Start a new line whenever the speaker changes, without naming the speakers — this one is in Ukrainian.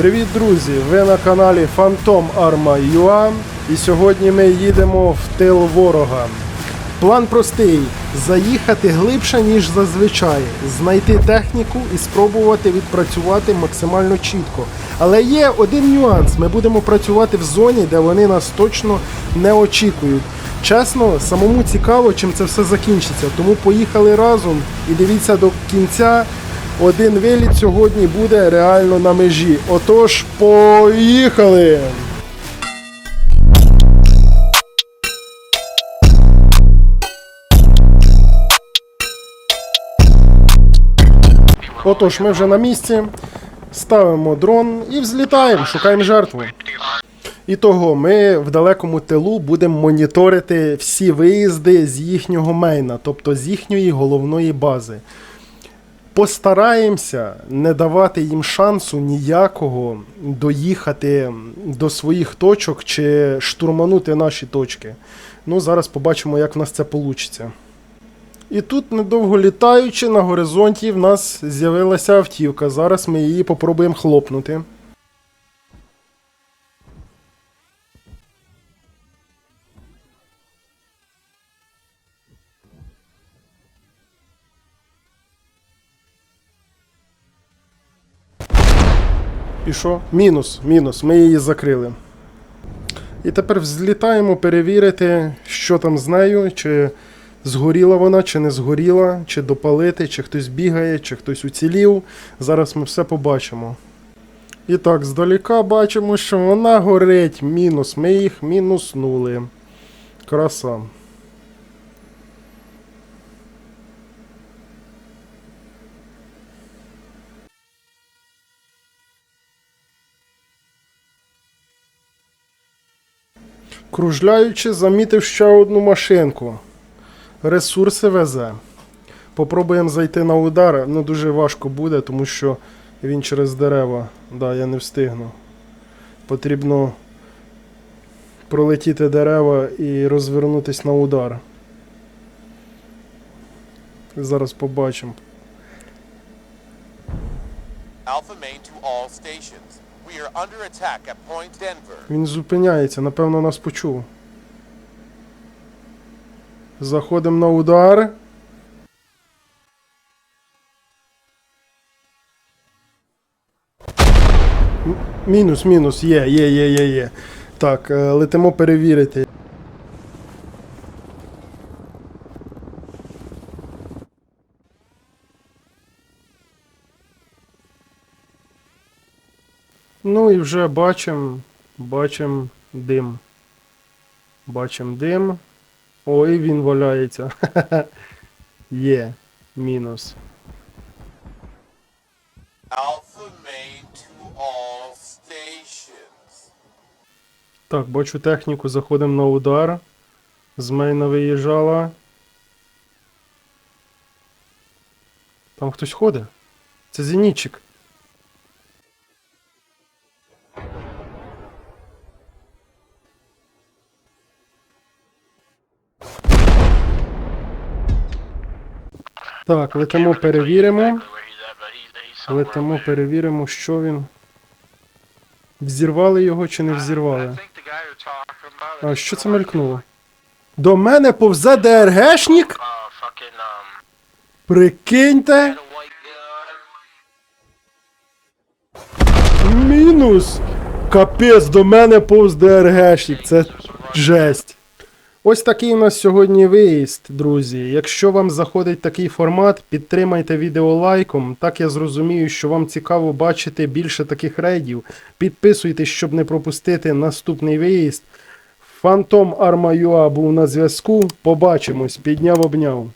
Привіт, друзі! Ви на каналі Phantom Arma UA і сьогодні ми їдемо в тил ворога. План простий: заїхати глибше, ніж зазвичай, знайти техніку і спробувати відпрацювати максимально чітко. Але є один нюанс: ми будемо працювати в зоні, де вони нас точно не очікують. Чесно, самому цікаво, чим це все закінчиться. Тому поїхали разом і дивіться до кінця. Один виліт сьогодні буде реально на межі. Отож, поїхали! Отож, ми вже на місці. Ставимо дрон і взлітаємо, шукаємо жертву. І того, ми в далекому тилу будемо моніторити всі виїзди з їхнього мейна, тобто з їхньої головної бази. Постараємося не давати їм шансу ніякого доїхати до своїх точок чи штурманути наші точки. Ну, зараз побачимо, як в нас це вийде. І тут, недовго літаючи, на горизонті в нас з'явилася автівка. Зараз ми її попробуємо хлопнути. І що? Мінус, мінус. Ми її закрили. І тепер взлітаємо перевірити, що там з нею, чи згоріла вона, чи не згоріла, чи допалити, чи хтось бігає, чи хтось уцілів. Зараз ми все побачимо. І так, здаліка бачимо, що вона горить. Мінус. Ми їх мінуснули. Краса. Кружляючи, замітив ще одну машинку. Ресурси везе. Попробуємо зайти на удар. Ну, дуже важко буде, тому що він через дерева. Да, я не встигну. Потрібно пролетіти дерева і розвернутись на удар. Зараз побачимо.
Alpha main to all stations.
Він зупиняється, напевно, нас почув. Заходимо на удар. Мінус, мінус, є, є, є, є, є. Так, е, летимо перевірити. Ну і вже бачимо, бачимо дим. Бачимо дим. Ой, він валяється. Є. Мінус. Так, бачу техніку, заходимо на удар. З мейна виїжджала. Там хтось ходить. Це зенітчик. Так, летимо, перевіримо. Летимо, перевіримо, що він. Взірвали його чи не взірвали. А що це мелькнуло? До мене повзе ДРГшник? Прикиньте. Мінус. Капець, до мене повз ДРГшник. Це жесть. Ось такий у нас сьогодні виїзд, друзі. Якщо вам заходить такий формат, підтримайте відео лайком. Так я зрозумію, що вам цікаво бачити більше таких рейдів. Підписуйтесь, щоб не пропустити наступний виїзд. Фантом Арма.ua був на зв'язку. Побачимось. Підняв обняв.